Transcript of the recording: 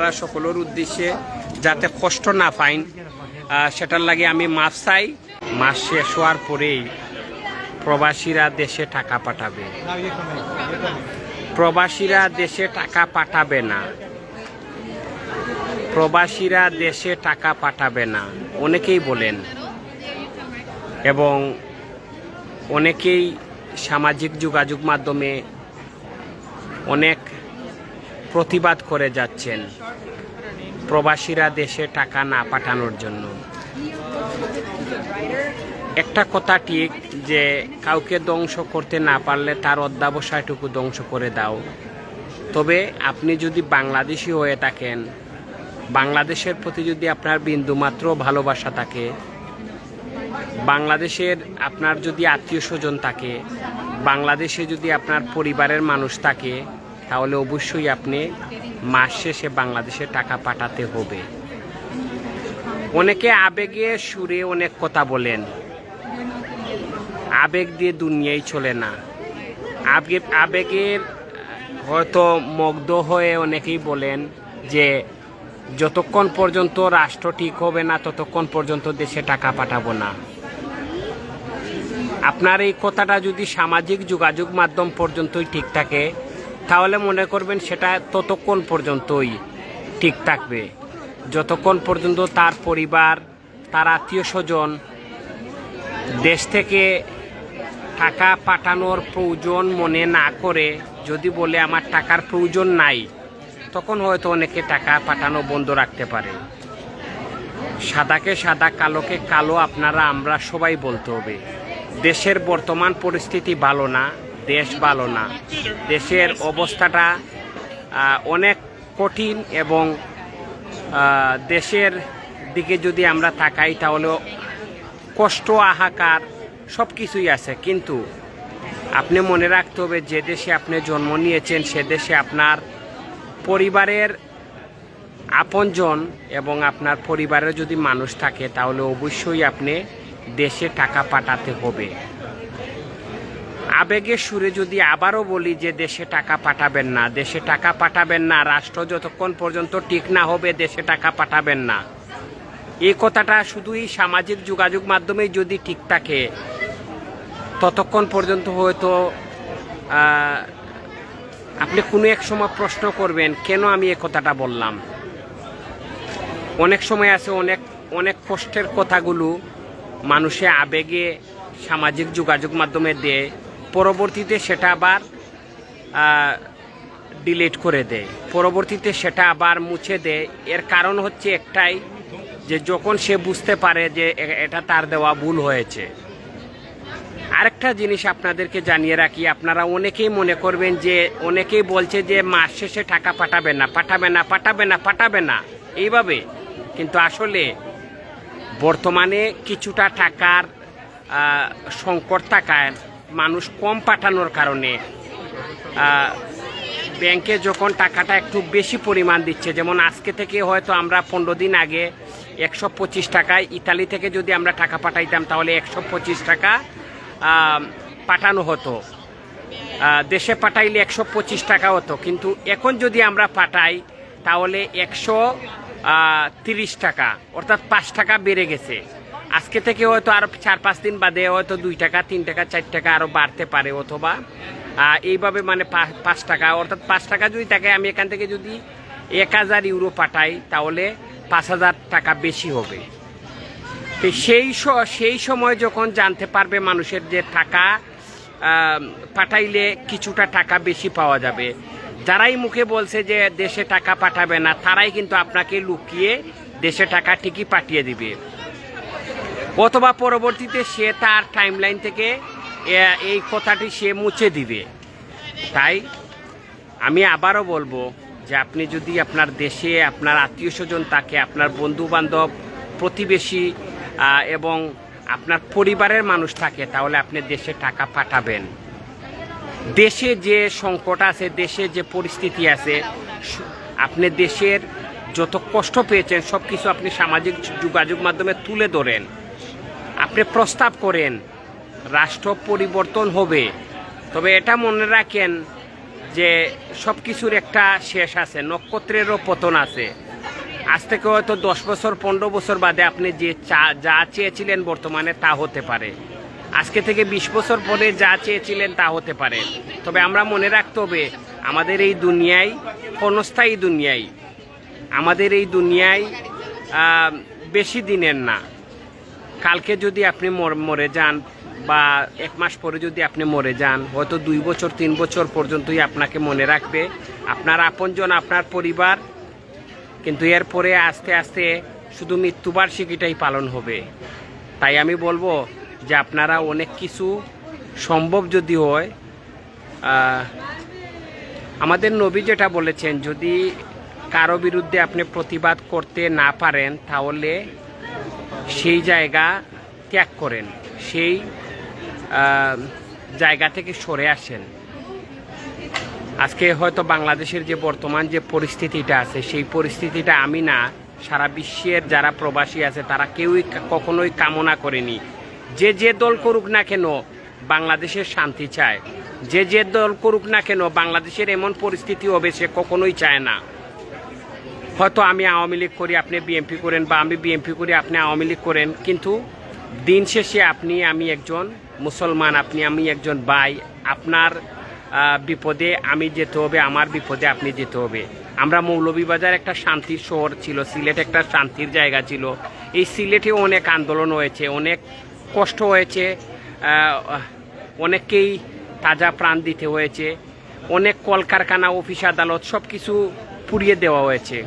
সকলের উদ্দেশ্যে যাতে কষ্ট না পাইন সেটার লাগে আমি মাছ চাই। মাস শেষ হওয়ার পরেই প্রবাসীরা দেশে টাকা পাঠাবে। প্রবাসীরা দেশে টাকা পাঠাবে না। প্রবাসীরা দেশে টাকা পাঠাবে না। অনেকেই বলেন, এবং অনেকেই সামাজিক যোগাযোগ মাধ্যমে অনেক প্রতিবাদ করে যাচ্ছেন। প্রবাসীরা দেশে টাকা না পাঠানোর জন্য। একটা কথা ঠিক যে, কাউকে ধ্বংস করতে না পারলে তার অধ্যাবসায়টুকু ধ্বংস করে দাও। তবে আপনি যদি বাংলাদেশি হয়ে থাকেন, বাংলাদেশের প্রতি যদি আপনার বিন্দুমাত্র ভালোবাসা থাকে, বাংলাদেশের আপনার যদি আত্মীয় স্বজন থাকে, বাংলাদেশে যদি আপনার পরিবারের মানুষ থাকে তাহলে অবশ্যই আপনি মাস শেষে বাংলাদেশে টাকা পাঠাতে হবে। অনেকে আবেগে সুরে অনেক কথা বলেন। আবেগ দিয়ে দুনিয়ায় চলে না। আবেগ আবেগের হয়তো মগ্ধ হয়ে অনেকেই বলেন যে যতক্ষণ পর্যন্ত রাষ্ট্র ঠিক হবে না, ততক্ষণ পর্যন্ত দেশে টাকা পাঠাবো না। আপনার এই কথাটা যদি সামাজিক যোগাযোগ মাধ্যম পর্যন্তই ঠিক থাকে তাহলে মনে করবেন সেটা ততক্ষণ পর্যন্তই ঠিক থাকবে। যতক্ষণ পর্যন্ত তার পরিবার, তার আত্মীয় স্বজন দেশ থেকে টাকা পাঠানোর প্রয়োজন মনে না করে যদি বলে আমার টাকার প্রয়োজন নাই, তখন হয়তো অনেকে টাকা পাঠানো বন্ধ রাখতে পারে। সাদাকে সাদা, কালোকে কালো আপনারা, আমরা সবাই বলতে হবে। দেশের বর্তমান পরিস্থিতি ভালো না। দেশ ভালো না। দেশের অবস্থাটা অনেক কঠিন এবং দেশের দিকে যদি আমরা তাকাই তাহলে কষ্ট আহাকার সব কিছুই আছে। কিন্তু আপনি মনে রাখতে হবে, যে দেশে আপনি জন্ম নিয়েছেন, সে দেশে আপনার পরিবারের আপনজন এবং আপনার পরিবারের যদি মানুষ থাকে তাহলে অবশ্যই আপনি দেশে টাকা পাঠাতে হবে। আবেগের সুরে যদি আবারও বলি যে দেশে টাকা পাঠাবেন না, দেশে টাকা পাঠাবেন না, রাষ্ট্র যতক্ষণ পর্যন্ত ঠিক না হবে, দেশে টাকা পাঠাবেন না। এই কথাটা শুধুই সামাজিক যোগাযোগ মাধ্যমে যদি ঠিক থাকে, ততক্ষণ পর্যন্ত হয়তো আপনি কোনো এক সময় প্রশ্ন করবেন, কেন আমি এ কথাটা বললাম? অনেক সময় আছে, অনেক অনেক কষ্টের কথাগুলো মানুষে আবেগে সামাজিক যোগাযোগ মাধ্যমে দেয়। পরবর্তীতে সেটা আবার ডিলিট করে দেয়। পরবর্তীতে সেটা আবার মুছে দেয়। এর কারণ হচ্ছে একটাই, যে যখন সে বুঝতে পারে যে এটা তার দেওয়া ভুল হয়েছে। আরেকটা জিনিস আপনাদেরকে জানিয়ে রাখি, আপনারা অনেকেই মনে করবেন যে, অনেকেই বলছে যে মাস শেষে টাকা পাঠাবে না পাঠাবে না পাঠাবে না পাঠাবে না। এইভাবে। কিন্তু আসলে বর্তমানে কিছুটা টাকার সংকট থাকায় মানুষ কম পাঠানোর কারণে ব্যাংকে যখন টাকাটা একটু বেশি পরিমাণ দিচ্ছে, যেমন আজকে থেকে হয়তো আমরা পনেরো দিন আগে একশো পঁচিশ টাকায় ইতালি থেকে যদি আমরা টাকা পাঠাইতাম, তাহলে একশো পঁচিশ টাকা পাঠানো হতো। দেশে পাঠাইলে একশো পঁচিশ টাকা হতো, কিন্তু এখন যদি আমরা পাঠাই, তাহলে একশো তিরিশ টাকা, অর্থাৎ পাঁচ টাকা বেড়ে গেছে। আজকে থেকে হয়তো আরও চার পাঁচ দিন বাদে হয়তো দুই টাকা, তিন টাকা, চার টাকা আরও বাড়তে পারে অথবা এইভাবে মানে পাঁচ টাকা, অর্থাৎ পাঁচ টাকা যদি থাকে, আমি এখান থেকে যদি এক হাজার ইউরো পাঠাই, তাহলে পাঁচ হাজার টাকা বেশি হবে। তো সেই সেই সময় যখন জানতে পারবে মানুষের যে টাকা পাঠাইলে কিছুটা টাকা বেশি পাওয়া যাবে। যারাই মুখে বলছে যে দেশে টাকা পাঠাবে না, তারাই কিন্তু আপনাকে লুকিয়ে দেশে টাকা ঠিকই পাঠিয়ে দিবে। অথবা পরবর্তীতে সে তার টাইমলাইন থেকে এই কথাটি সে মুছে দিবে। তাই আমি আবারও বলব যে আপনি যদি আপনার দেশে, আপনার আত্মীয় স্বজন তাকে আপনার বন্ধু বান্ধব প্রতিবেশী এবং আপনার পরিবারের মানুষ থাকে, তাহলে আপনি দেশে টাকা পাঠাবেন। দেশে যে সংকট আছে, দেশে যে পরিস্থিতি আছে আপনি দেশের যত কষ্ট পেয়েছেন সব কিছু আপনি সামাজিক যোগাযোগ মাধ্যমে তুলে ধরেন। আপনি প্রস্তাব করেন, রাষ্ট্র পরিবর্তন হবে। তবে এটা মনে রাখেন যে সব কিছুর একটা শেষ আছে, নক্ষত্রেরও পতন আছে। আজ থেকে হয়তো দশ বছর, পনেরো বছর বাদে আপনি যে চা- যা চেয়েছিলেন বর্তমানে তা হতে পারে। আজকে থেকে বিশ বছর পরে যা চেয়েছিলেন তা হতে পারে। তবে আমরা মনে রাখতে হবে, আমাদের এই দুনিয়ায়, ক্ষণস্থায়ী দুনিয়ায়, আমাদের এই দুনিয়ায় বেশি দিনের না। কালকে যদি আপনি মর- যান বা এক মাস পরে যদি আপনি মরে যান, হয়তো দুই বছর, তিন বছর পর্যন্তই আপনাকে মনে রাখবে। আপনার আপনজন, আপনার পরিবার, কিন্তু এরপরে আস্তে আস্তে শুধু মৃত্যুবার্ষিকীটাই পালন হবে। তাই আমি বলব যে আপনারা অনেক কিছু সম্ভব যদি হয় আমাদের নবী যেটা বলেছেন, যদি কারও বিরুদ্ধে আপনি প্রতিবাদ করতে না পারেন, তাহলে সেই জায়গা ত্যাগ করেন, সেই জায়গা থেকে সরে আসেন। আজকে হয়তো বাংলাদেশের যে বর্তমান যে পরিস্থিতিটা আছে, সেই পরিস্থিতিটা আমি না, সারা বিশ্বের যারা প্রবাসী আছে, তারা কেউই কখনোই কামনা করেনি। যে যে দল করুক না কেন, বাংলাদেশের শান্তি চায়। যে যে দল করুক না কেন, বাংলাদেশের এমন পরিস্থিতি হবে সে কখনোই চায় না। হয়তো আমি আওয়ামী লীগ করি, আপনি বিএনপি করেন বা আমি বিএনপি করি, আপনি আওয়ামী লীগ করেন। কিন্তু দিন শেষে আপনি, আমি একজন মুসলমান, আপনি আমি একজন ভাই, আপনার বিপদে আমি যেতে হবে, আমার বিপদে আপনি যেতে হবে। আমরা মৌলভীবাজার একটা শান্তির শহর ছিল, সিলেট একটা শান্তির জায়গা ছিল। এই সিলেটে অনেক আন্দোলন হয়েছে, অনেক কষ্ট হয়েছে অনেককেই তাজা প্রাণ দিতে হয়েছে, অনেক কলকারখানা, অফিস, আদালত সব কিছু পুড়িয়ে দেওয়া হয়েছে।